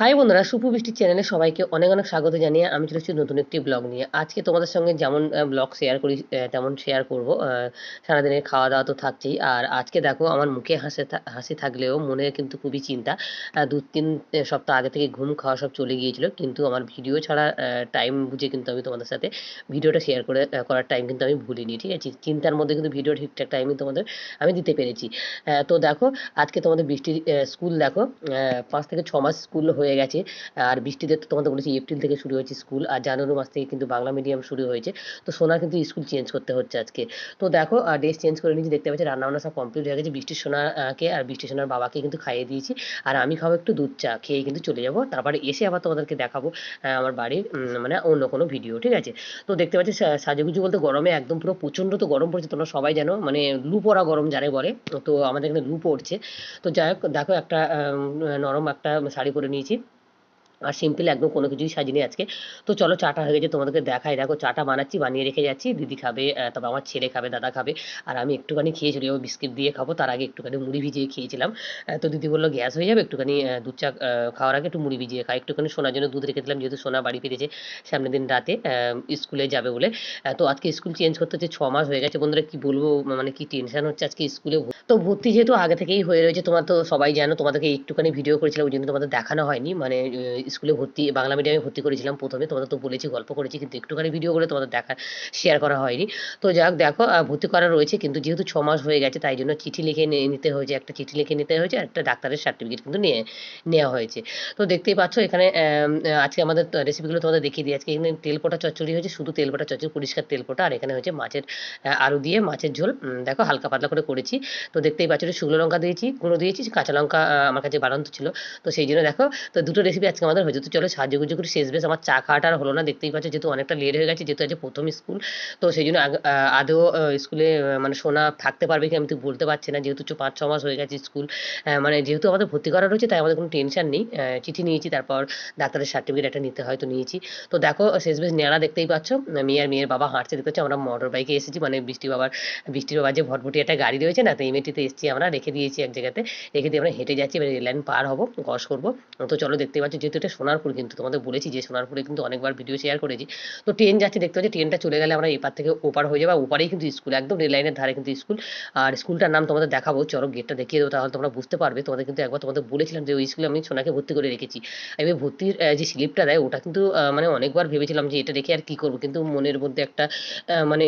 High বন্ধুরা, সুপু বৃষ্টির চ্যানেলে সবাইকে অনেক অনেক স্বাগত জানিয়ে আমি চলে এসেছি নতুন একটি ব্লগ নিয়ে। আজকে তোমাদের সঙ্গে যেমন ব্লগ শেয়ার করি তেমন শেয়ার করব। সারাদিনের খাওয়া দাওয়া তো থাকছেই। আর আজকে দেখো, আমার মুখে হাসি হাসি থাকলেও মনে কিন্তু খুবই চিন্তা। দু তিন সপ্তাহ আগে থেকে ঘুম খাওয়া সব চলে গিয়েছিল। কিন্তু আমার ভিডিও ছাড়া টাইম বুঝে কিন্তু আমি তোমাদের সাথে ভিডিওটা শেয়ার করে করার টাইম কিন্তু আমি ভুলিনি, ঠিক আছে? চিন্তার মধ্যে কিন্তু ভিডিও ঠিকঠাক টাইমে তোমাদের আমি দিতে পেরেছি। তো দেখো, আজকে তোমাদের বৃষ্টির স্কুল দেখো পাঁচ থেকে ছ মাস স্কুল হয়ে গেছে। আর বৃষ্টিতে তো তোমাদের বলেছি এপ্রিল থেকে শুরু হয়েছে স্কুল, আর জানুয়ারি মাস থেকে কিন্তু বাংলা মিডিয়াম শুরু হয়েছে। তো সোনার কিন্তু স্কুল চেঞ্জ করতে হচ্ছে আজকে। তো দেখো ড্রেস চেঞ্জ করে নিয়েছি, দেখতে পাচ্ছি রান্না বান্না সব কমপ্লিট হয়ে গেছে। বৃষ্টির সোনাকে আর বৃষ্টির সোনার বাবাকে কিন্তু খাইয়ে দিয়েছি। আর আমি খাব একটু দুধ চা, খেয়ে কিন্তু চলে যাব। তারপরে এসে আবার তোমাদেরকে দেখাবো আমার বাড়ির মানে অন্য কোনো ভিডিও ঠিক আছে? তো দেখতে পাচ্ছি সাজুগুজু বলতে গরমে একদম পুরো প্রচণ্ড তো গরম পড়ছে, তোমরা সবাই জানো মানে লু পড়া গরম যারে বলে। তো আমাদের এখানে লু পড়ছে। তো যাই হোক, দেখো একটা নরম একটা শাড়ি পরে নিয়েছি। আর সিম্পল একদম কোনো কিছুই সাজিনি আজকে। তো চলো চাটা হয়ে গেছে, তোমাদেরকে দেখাই। দেখো, চাটা বানাচ্ছি, বানিয়ে রেখে যাচ্ছি। দিদি খাবে তারপর আমার ছেলে খাবে, দাদা খাবে। আর আমি একটুখানি খেয়েছিলাম ও বিস্কিট দিয়ে খাব। তার আগে একটুখানি মুড়ি ভিজিয়ে খেয়েছিলাম। তো দিদি বলল, গ্যাস হয়ে যাবে, একটুখানি দুধ চা খাওয়ার আগে একটু মুড়ি ভিজিয়ে খাই। একটুখানি সোনার জন্য দুধ রেখে দিলাম, যেহেতু সোনা বাড়ি ফিরেছে সামনের দিন রাতে স্কুলে যাবে বলে। তো আজকে স্কুল চেঞ্জ করতে হচ্ছে, ছ মাস হয়ে গেছে। বন্ধুরা, কি বলব মানে কি টেনশন হচ্ছে আজকে স্কুলে তো ভর্তি যেহেতু আগে থেকেই হয়ে রয়েছে, তোমার তো সবাই জানো, তোমাদেরকে একটুখানি ভিডিও করেছিলাম, ওই জন্য তোমাদের দেখানো হয়নি। মানে স্কুলে ভর্তি, বাংলা মিডিয়ামে ভর্তি করেছিলাম প্রথমে। তোমাদের তো বলেছি, গল্প করেছি, কিন্তু একটুখানি ভিডিও করে তোমাদের দেখা শেয়ার করা হয়নি। তো যাক, দেখো ভর্তি করা রয়েছে, কিন্তু যেহেতু ছ মাস হয়ে গেছে, তাই জন্য চিঠি লিখে নিতে হয়েছে, একটা চিঠি লিখে নিতে হয়েছে, আর একটা ডাক্তারের সার্টিফিকেট কিন্তু নিয়ে, নেওয়া হয়েছে। তো দেখতেই পাচ্ছ, এখানে আজকে আমাদের রেসিপিগুলো তোমাদের দেখিয়ে দিই। আজকে এখানে তেলপোটা চচ্চড়ি হয়েছে, শুধু তেলপোটা চচ্চড়ি, পরিষ্কার তেলপোটা আর এখানে হচ্ছে মাছের আলু দিয়ে মাছের ঝোল। দেখো, হালকা পাতলা করে করেছি। তো দেখতেই পাচ্ছ শুকনো লঙ্কা দিয়েছি, গুঁড়ো দিয়েছি, কাঁচা লঙ্কা আমার কাছে বাড়ন্ত ছিল। তো সেই জন্য দেখো, তো দুটো রেসিপি আজকে আমাদের হয়েছে। তো চলো সাহায্য গুজো করে। শেষ বেশ আমার চা খাওয়াটা আর হলো না। দেখতেই পাচ্ছ যেহেতু অনেকটা লেট হয়ে গেছে, যেহেতু আজকে প্রথম স্কুল তো সেই জন্য আদৌ স্কুলে মানে সোনা থাকতে পারবে কি আমি তো বলতে পারছি না। যেহেতু পাঁচ ছ মাস হয়ে গেছে স্কুল মানে যেহেতু আমাদের ভর্তি করা রয়েছে, তাই আমাদের কোনো টেনশন নেই। চিঠি নিয়েছি, তারপর ডাক্তারের সার্টিফিকেট একটা নিতে হয়, তো নিয়েছি। তো দেখো, শেষ বেশ নেড়া দেখতেই পাচ্ছ। মেয়ে আর মেয়ের বাবা হাঁটছে, দেখতে পাচ্ছ আমরা মোটর বাইকে এসেছি। মানে বৃষ্টি বাবার বৃষ্টির বাবার যে ভটভটি একটা গাড়ি রয়েছে না, তো এমএটিতে এসেছি আমরা, রেখে দিয়েছি এক জায়গাতে। রেখে দিয়ে আমরা হেঁটে যাচ্ছি, এবার রেল লাইন পার হব ক্রস করব। তো চলো দেখতে পাচ্ছ, যেহেতু এটা সোনারপুর কিন্তু, তোমাদের বলেছি যে সোনারপুরে কিন্তু অনেকবার ভিডিও শেয়ার করেছি। তো ট্রেন যাচ্ছে, দেখতে পাচ্ছি ট্রেনটা চলে গেলে আমরা এপার থেকে ওপার হয়ে যাব ওপারেই কিন্তু স্কুল একদম রেল লাইনের ধারে কিন্তু স্কুল আর স্কুলটার নাম তোমাদের দেখাবো, চলো গেটটা দেখিয়ে দেবো, তাহলে তোমরা বুঝতে পারবে। তোমাদের কিন্তু একবার তোমাদের বলেছিলাম যে ওই স্কুলে আমি সোনাকে ভর্তি করে রেখেছি। এবার ভর্তির যে স্লিপটা দেয়, ওটা কিন্তু মানে অনেকবার ভেবেছিলাম যে এটা রেখে আর কি করব, কিন্তু মনের মধ্যে একটা মানে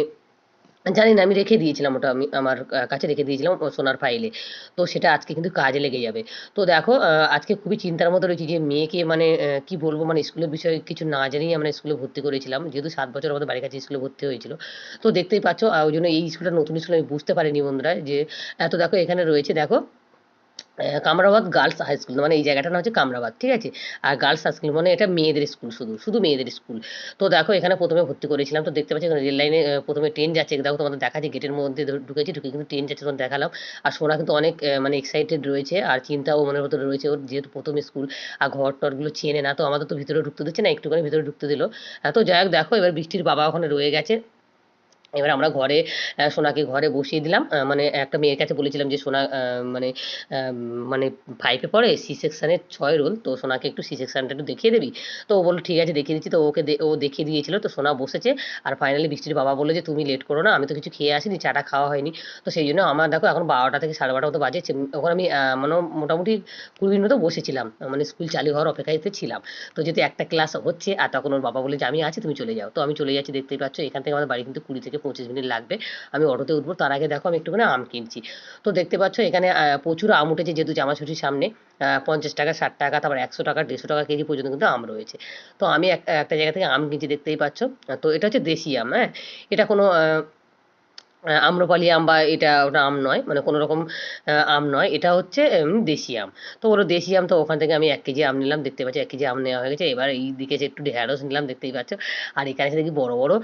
জানি না, আমি রেখে দিয়েছিলাম ওটা, আমি আমার কাছে রেখে দিয়েছিলাম সোনার ফাইলে তো সেটা আজকে কিন্তু কাজে লেগে যাবে। তো দেখো আজকে খুবই চিন্তার মতো রয়েছি যে মেয়েকে মানে কি বলব মানে স্কুলের বিষয়ে কিছু না জানিয়ে আমরা স্কুলে ভর্তি করেছিলাম। যেহেতু সাত বছর আমাদের বাড়ির কাছে স্কুলে ভর্তি হয়েছিল। তো দেখতেই পাচ্ছ ওই জন্য এই স্কুলটা নতুন স্কুল আমি বুঝতে পারিনি বন্ধুরা, যে এত দেখো এখানে রয়েছে, দেখো কামরাবাদ গার্লস হাই স্কুল মানে এই জায়গাটার নাম হচ্ছে কামরাবাদ, ঠিক আছে? আর গার্লস হাই স্কুল মানে এটা মেয়েদের স্কুল শুধু শুধু মেয়েদের স্কুল তো দেখো, এখানে প্রথমে ভর্তি করেছিলাম, তো দেখতে পাচ্ছি রেল লাইনে প্রথমে ট্রেন যাচ্ছে, দেখো তোমাদের দেখাচ্ছে গেটের মধ্যে ঢুকেছি, ঢুকে কিন্তু ট্রেন যাচ্ছে তোমাদের দেখালাম। আর সোনা কিন্তু অনেক মানে এক্সাইটেড রয়েছে, আর চিন্তাও মনের ভেতরে রয়েছে, ওর যেহেতু প্রথম স্কুল আর ঘর টরগুলো চেনে না, তো আমাদের তো ভিতরে ঢুকতে দিচ্ছে না, একটুখানি ভিতরে ঢুকতে দিল। তো যাই হোক, দেখো, এবার বৃষ্টির বাবা ওখানে রয়ে গেছে। এবার আমরা ঘরে সোনাকে ঘরে বসিয়ে দিলাম। মানে একটা মেয়ের কাছে বলেছিলাম যে, সোনা মানে মানে ফাইভে পড়ে সি সেকশানের ছয় রোল তো সোনাকে একটু সি সেকশানটা একটু দেখিয়ে দিবি? তো ও বলল, ঠিক আছে, দেখিয়ে দিচ্ছি। তো ওকে ও দেখিয়ে দিয়েছিল। তো সোনা বসেছে আর ফাইনালি বৃষ্টির বাবা বলল যে, তুমি লেট করো না, আমি তো কিছু খেয়ে আসিনি, চাটা খাওয়া হয়নি। তো সেই জন্য আমার, দেখো, এখন বারোটা থেকে সাড়ে বারোটা মতো বাজেছে ওখানে আমি মানে মোটামুটি কুড়ি মিনিট মতো বসেছিলাম। মানে স্কুল চালু হওয়ার অপেক্ষাতে ছিলাম। তো যেহেতু একটা ক্লাস হচ্ছে, আর তখন ওর বাবা বলে যে, আমি আছি, তুমি চলে যাও। তো আমি চলে যাচ্ছি, দেখতেই পাচ্ছ, এখান থেকে আমাদের বাড়ি কিন্তু কুড়ি থেকে পঁচিশ মিনিট লাগবে। আমি অটোতে উঠবো, তার আগে দেখো আমি একটুখানি আম কিনছি। তো দেখতে পাচ্ছ এখানে প্রচুর আম উঠেছে, যেহেতু জামাছুটির সামনে পঞ্চাশ টাকা, ষাট টাকা, তারপর একশো টাকা, দেড়শো টাকা কেজি পর্যন্ত কিন্তু আম রয়েছে। তো আমি এক- একটা জায়গা থেকে আম কিনছি, দেখতেই পাচ্ছ। তো এটা হচ্ছে দেশি আম হ্যাঁ? এটা কোনো আম্রপালি আম বা এটা ওটা আম নয় মানে কোনো রকম আম নয়। এটা হচ্ছে দেশি আম। তো ওরা দেশি আম তো ওখান থেকে আমি এক কেজি আম নিলাম, দেখতে পাচ্ছি, এক কেজি আম নেওয়া হয়ে গেছে। এবার এই দিকে একটু ঢেঁড়স নিলাম, দেখতেই পাচ্ছ। আর এখানে দেখি বড় বড়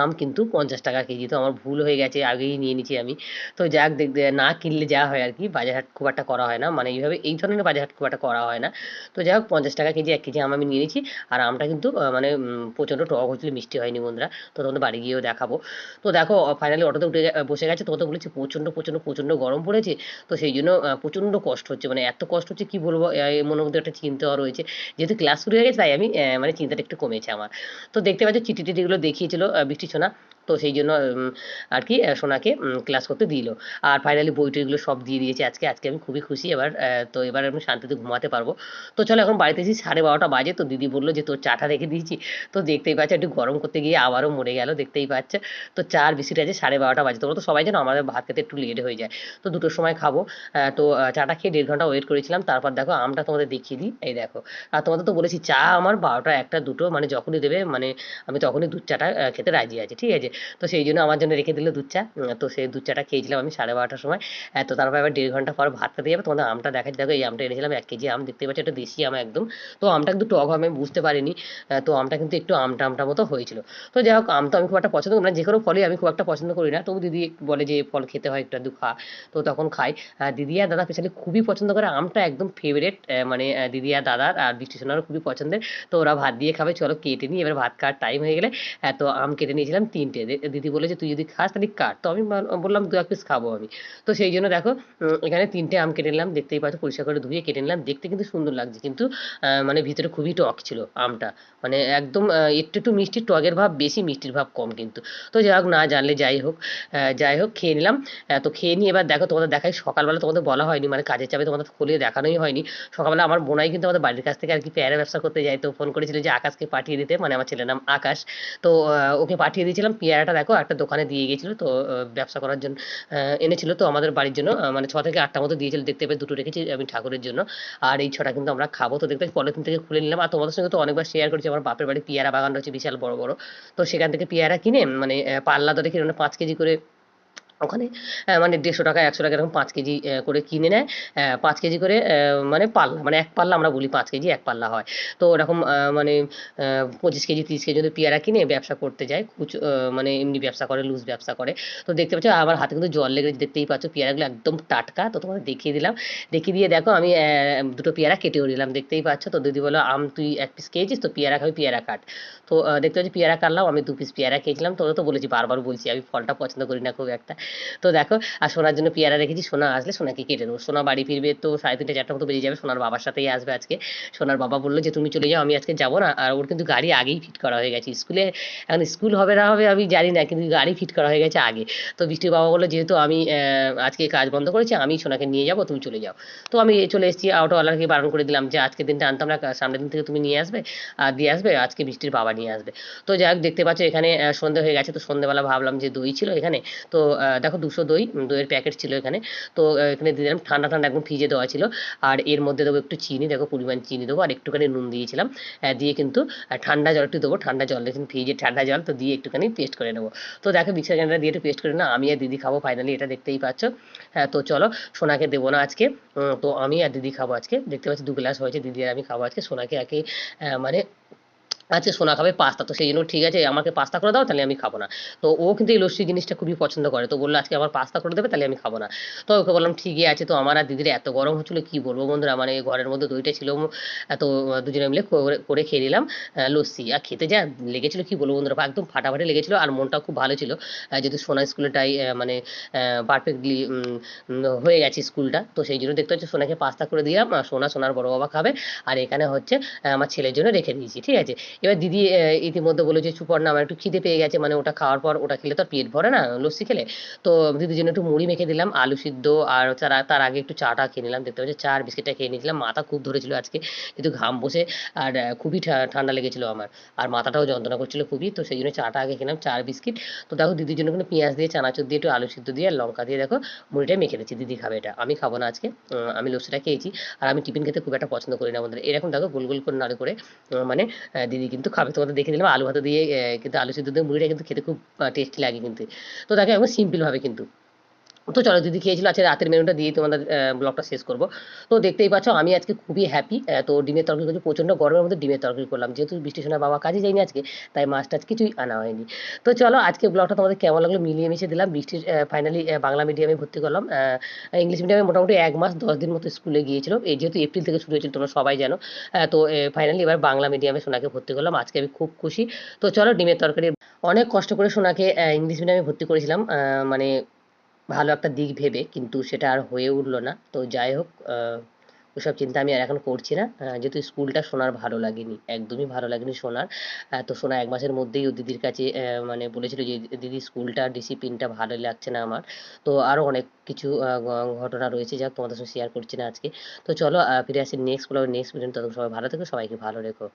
আম কিন্তু পঞ্চাশ টাকা কেজি। তো আমার ভুল হয়ে গেছে, আগেই নিয়ে নিচ্ছি আমি। তো যাক, দেখ না কিনলে যা হয় আর কি, বাজার হাট খুব একটা করা হয় না। মানে এইভাবে, এই ধরনের বাজার হাট খুব একটা করা হয় না। তো যাই হোক পঞ্চাশ টাকা কেজি, এক কেজি আম আমি নিয়ে নিচ্ছি আর আমটা কিন্তু মানে প্রচণ্ড টক হয়েছিল, মিষ্টি হয়নি বন্ধুরা। তো তোমাদের বাড়ি গিয়েও দেখাবো। তো দেখো ফাইনালি অটোতে উঠে উঠে বসে গেছে তো তো বলেছি প্রচণ্ড প্রচণ্ড প্রচণ্ড গরম পড়েছে। তো সেই জন্য আহ, প্রচণ্ড কষ্ট হচ্ছে। মানে এত কষ্ট হচ্ছে কি বলব মনের মধ্যে একটা চিন্তা রয়েছে। যেহেতু ক্লাস শুরু হয়ে গেছে তাই আমি মানে চিন্তাটা একটু কমেছে আমার। তো দেখতে পাচ্ছ চিঠি টিটিগুলো দেখিয়েছিল বৃষ্টি সোনা তো সেই জন্য আর কি সোনাকে ক্লাস করতে দিল। আর ফাইনালি বই টইগুলো সব দিয়ে দিয়েছে আজকে। আজকে আমি খুবই খুশি। এবার তো এবার আমি শান্তিতে ঘুমাতে পারব। তো চলো, এখন বাড়িতে এসে সাড়ে বারোটা বাজে। তো দিদি বলল যে, তোর চাটা রেখে দিয়েছি। তো দেখতেই পাচ্ছ, একটু গরম করতে গিয়ে আবারও মরে গেল, দেখতেই পাচ্ছ। তো চার বিস্কিট আছে, সাড়ে বারোটা বাজে। তোমরা তো সবাই জানো, আমাদের ভাত খেতে একটু লেট হয়ে যায়। তো দুটোর সময় খাব। তো চাটা খেয়ে দেড় ঘণ্টা ওয়েট করেছিলাম। তারপর দেখো, আমটা তোমাদের দেখিয়ে দিই। এই দেখো। আর তোমাদের তো বলেছি, চা আমার বারোটা, একটা, দুটো মানে যখনই দেবে মানে আমি তখনই দুধ, চাটা খেতে রাজি আছি। ঠিক আছে? তো সেই জন্য আমার জন্য রেখে দিল দুধ চা। তো সেই দুধ চাটা খেয়েছিলাম আমি সাড়ে বারোটার সময়। তো তারপর আবার দেড় ঘণ্টা পর ভাত খেতে যাবে তোমাদের আমটা দেখাচ্ছি। দেখো এই আমটা এনেছিলাম, এক কেজি আম দেখতে পাচ্ছি, একটা দেশি আম একদম। তো আমটা কিন্তু টক হবে, আমি বুঝতে পারিনি। তো আমটা কিন্তু একটু আমটা আমটা মতো হয়েছিল। তো যাই হোক, আম তো আমি খুব একটা পছন্দ করি না, যে কোনো ফলই আমি খুব একটা পছন্দ করি না। তবু দিদি বলে যে ফল খেতে হয়, একটু আধটু খা। তো তখন খাই। দিদি আর দাদা স্পেশালি খুবই পছন্দ করে আমটা, একদম ফেভারেট মানে দিদি আর দাদার আর বৃষ্টি খুবই পছন্দের। তো ওরা ভাত দিয়ে খাবে, চলো কেটে নিই। এবার ভাত খাওয়ার টাইম হয়ে গেলে তো আম কেটে নিয়েছিলাম তিনটে। দিদি বলে যে তুই যদি খাস তাহলে কাট। তো আমি বললাম দু এক পিস খাব আমি। তো সেই জন্য দেখো এখানে তিনটে আম কেটে নিলাম, দেখতেই পাচ্ছ, পরিষ্কার করে ধুয়ে কেটে নিলাম। দেখতে কিন্তু সুন্দর লাগছে, কিন্তু মানে ভিতরে খুবই টক ছিল আমটা। মানে একদম একটু একটু মিষ্টি, টকের ভাব, বেশি মিষ্টির ভাব কম কিন্তু। তো যাই হোক, না জানলে যাই হোক যাই হোক, খেয়ে নিলাম। তো খেয়ে নিয়ে এবার দেখো, তোমাদের দেখাই, সকালবেলা তোমাদের বলা হয়নি মানে কাজের চাপে তোমাদের খুলিয়ে দেখানোই হয়নি। সকালবেলা আমার বোনাই কিন্তু আমাদের বাড়ির কাছ থেকে আর কি পেয়ারা ব্যবসা করতে যায়, তো ফোন করেছিল যে আকাশকে পাঠিয়ে দিতে মানে আমার ছেলের নাম আকাশ। তো ওকে পাঠিয়ে দিয়েছিলাম পেয়ারাটা দেখো, একটা দোকানে দিয়ে গিয়েছিল তো ব্যবসা করার জন্য এনেছিল তো আমাদের বাড়ির জন্য মানে ছ থেকে আটটা মতো দিয়েছিল, দেখতে পেয়ে দুটো রেখেছি আমি ঠাকুরের জন্য। আর এই ছটা কিন্তু আমরা খাব তো দেখতে, পলিথিন থেকে খুলে নিলাম। আর তোমাদের সঙ্গে তো অনেকবার শেয়ার করেছি, আমার বাপের বাড়ি পেয়ারা বাগান রয়েছে, বিশাল বড় বড়। তো সেখান থেকে পেয়ারা কিনে মানে পাল্লা দরে কিনে মানে পাঁচ কেজি করে ওখানে মানে দেড়শো টাকা একশো টাকা এরকম পাঁচ কেজি করে কিনে নেয়। পাঁচ কেজি করে মানে পাল্লা মানে এক পাল্লা আমরা বলি পাঁচ কেজি এক পাল্লা হয়। তো ওরকম মানে পঁচিশ কেজি তিরিশ কেজি যদি পেয়ারা কিনে ব্যবসা করতে যায় আহ, মানে এমনি ব্যবসা করে লুজ ব্যবসা করে তো দেখতে পাচ্ছ আমার হাতে কিন্তু জল লেগে দেখতেই পাচ্ছ পেয়ারাগুলো একদম টাটকা। তো তোমাদের দেখিয়ে দিলাম। দেখিয়ে দিয়ে দেখো আমি দুটো পেয়ারা কেটেও নিলাম দেখতেই পাচ্ছ। তো দিদি বলো আম তুই এক পিস খেয়েছিস তো পেয়ারা খাবি পেয়ারা কাট। তো দেখতে পাচ্ছি পেয়ারা কাটলাম আমি দু পিস পেয়ারা খেয়েছিলাম তো তো বলেছি বারবার বলছি আমি ফলটা পছন্দ করি না খুব একটা। তো দেখো, আর সোনার জন্য পেয়ারা রেখেছি, সোনা আসলে সোনাকে কেটে দেবো সোনা বাড়ি ফিরবে তো সাড়ে তিনটে, চারটা মতো বেরিয়ে যাবে, সোনার বাবার সাথেই আসবে আজকে। সোনার বাবা বলল যে, তুমি চলে যাও, আমি আজকে যাব না। আর ওর কিন্তু গাড়ি আগেই ফিট করা হয়ে গেছে। স্কুলে, এখন স্কুল হবে না হবে আমি জানি না, কিন্তু গাড়ি ফিট করা হয়ে গেছে আগে। তো বৃষ্টির বাবা বলল, যেহেতু আমি আজকে কাজ বন্ধ করেছি, আমি সোনাকে নিয়ে যাব, তুমি চলে যাও। তো আমি চলে এসেছি, অটোওয়ালাকে বারণ করে দিলাম যে, আজকের দিনটা আনতাম না সামনের দিন থেকে তুমি নিয়ে আসবে, আর দিয়ে আসবে, আজকে বৃষ্টির বাবা নিয়ে আসবে। তো যাই হোক, দেখতে পাচ্ছ এখানে সন্ধে হয়ে গেছে, তো সন্ধেবেলা ভাবলাম যে, দই ছিল এখানে। তো দেখো দুশো দই দইয়ের প্যাকেট ছিল এখানে। তো এখানে দিয়ে দিলাম, ঠান্ডা ঠান্ডা একদম ফ্রিজে দেওয়া ছিল। আর এর মধ্যে দেবো একটু চিনি, দেখো পরিমাণ চিনি দেবো, আর একটুখানি নুন দিয়েছিলাম। দিয়ে কিন্তু ঠান্ডা জল একটু দেবো, ঠান্ডা জল দেখুন ফ্রিজে ঠান্ডা জল, তো দিয়ে একটুখানি পেস্ট করে নেব। তো দেখো, মিক্সার গ্রাইন্ডার দিয়ে একটু পেস্ট করে না আমি আর দিদি খাব ফাইনালি এটা দেখতেই পাচ্ছ। হ্যাঁ তো চলো, সোনাকে দেবো না আজকে। তো আমি আর দিদি খাব আজকে। দেখতে পাচ্ছি, দু গ্লাস হয়েছে, দিদি আর আমি খাব আজকে। সোনাকে একে মানে আজকে সোনা খাবে পাস্তা। তো সেই জন্য ঠিক আছে, আমাকে পাস্তা করে দাও, তাহলে আমি খাব না। তো ও কিন্তু এই লস্যি জিনিসটা খুবই পছন্দ করে। তো বলল, আজকে আমার পাস্তা করে দেবে, তাহলে আমি খাব না। তো ওকে বললাম, ঠিকই আছে তো, আমার আর দিদির এত গরম হচ্ছিল, কি বলব বন্ধুরা? মানে ঘরের মধ্যে দইটা ছিল তো দুজনে মিলে করে- খেয়ে নিলাম লস্যি। আর খেতে যা লেগেছিলো, কি বলব বন্ধুরা? একদম ফাটাফাটি লেগেছিলো, আর মনটাও খুব ভালো ছিল। যেহেতু সোনা স্কুলটাই মানে পারফেক্টলি হয়ে গেছে স্কুলটা। তো সেই জন্য দেখতে হচ্ছে সোনাকে পাস্তা করে দিলাম সোনা সোনার বড় বাবা খাবে। আর এখানে হচ্ছে আমার ছেলের জন্য রেখে দিয়েছি, ঠিক আছে? এবার দিদি ইতিমধ্যে বলে যে চুপর না আমার একটু খিদে পেয়ে গেছে মানে ওটা খাওয়ার পর ওটা খেলে তো পেট ভরে না লস্যি খেলে? তো দিদির জন্য একটু মুড়ি মেখে দিলাম আলু সিদ্ধ আর তার আগে একটু চাটা খেয়ে নিলাম দেখতে পাচ্ছি চা আর বিস্কিটটা খেয়ে নিয়েছিলাম মাথা খুব ধরেছিল আজকে কিন্তু ঘাম বসে আর খুবই ঠান্ডা লেগেছিল আমার আর মাথাটাও যন্ত্রণা করছিল খুবই তো সেই জন্য চাটা আগে খেলাম চা আর বিস্কিট তো দেখো দিদির জন্য কিন্তু পেঁয়াজ দিয়ে চানাচুর দিয়ে একটু আলু সিদ্ধ দিয়ে আর লঙ্কা দিয়ে দেখো মুড়িটা মেখে দিচ্ছি দিদি খাবে এটা আমি খাব না আজকে আমি লস্যিটা খেয়েছি আর আমি টিফিন খেতে খুব একটা পছন্দ করি না আমাদের এরকম দেখো গোল গোল করে নাড়ু করে মানে আহ, দিদি কিন্তু খাবে। তোমাদের দেখে নিলাম, আলু ভাতে দিয়ে কিন্তু আলু সিদ্ধ দিয়ে মুড়িটা কিন্তু খেতে খুব টেস্টি লাগে কিন্তু। তো দেখো একদম সিম্পল ভাবে কিন্তু তো চলো দিদি খেয়েছিল, আজকে রাতের মেনুটা দিয়ে তোমাদের ব্লগটা শেষ করব। তো দেখতেই পাচ্ছ, আমি আজকে খুবই হ্যাপি তো ডিমের তরকারি করছি প্রচণ্ড গরমের মধ্যে ডিমের তরকারি করলাম। যেহেতু বৃষ্টি শোনা বাবা কাজে যায়নি আজকে, তাই মাছ টাছ কিছুই আনা হয়নি। তো চলো আজকে ব্লগটা তোমাদের কেমন লাগল মিলিয়ে মিশিয়ে দিলাম। বৃষ্টির ফাইনালি বাংলা মিডিয়ামে ভর্তি করলাম। ইংলিশ মিডিয়ামে মোটামুটি এক মাস দশ দিন মতো স্কুলে গিয়েছিল। এই যেহেতু এপ্রিল থেকে শুরু হয়েছিল, তোমরা সবাই জানো। তো ফাইনালি এবার বাংলা মিডিয়ামে সোনাকে ভর্তি করলাম। আজকে আমি খুব খুশি। তো চলো ডিমের তরকারি, অনেক কষ্ট করে সোনাকে ইংলিশ মিডিয়ামে ভর্তি করেছিলাম। মানে ভালো একটা দিক ভেবে, কিন্তু সেটা আর হয়ে উঠল না। তো যাই হোক ওসব চিন্তা আমি আর এখন করছি না। যেহেতু স্কুলটা সোনার ভালো লাগেনি, একদমই ভালো লাগেনি সোনার। তো সোনা এক মাসের মধ্যেই ও দিদির কাছে মানে বলেছিল যে, দিদি, স্কুলটা ডিসিপ্লিনটা ভালো লাগছে না আমার। তো আরও অনেক কিছু ঘটনা রয়েছে যা তোমাদের সঙ্গে শেয়ার করছি না আজকে। তো চলো ফিরে আসি নেক্সট ব্লগ নেক্সট ততক্ষণ সবাই ভালো থেকো, সবাইকে ভালো রেখো।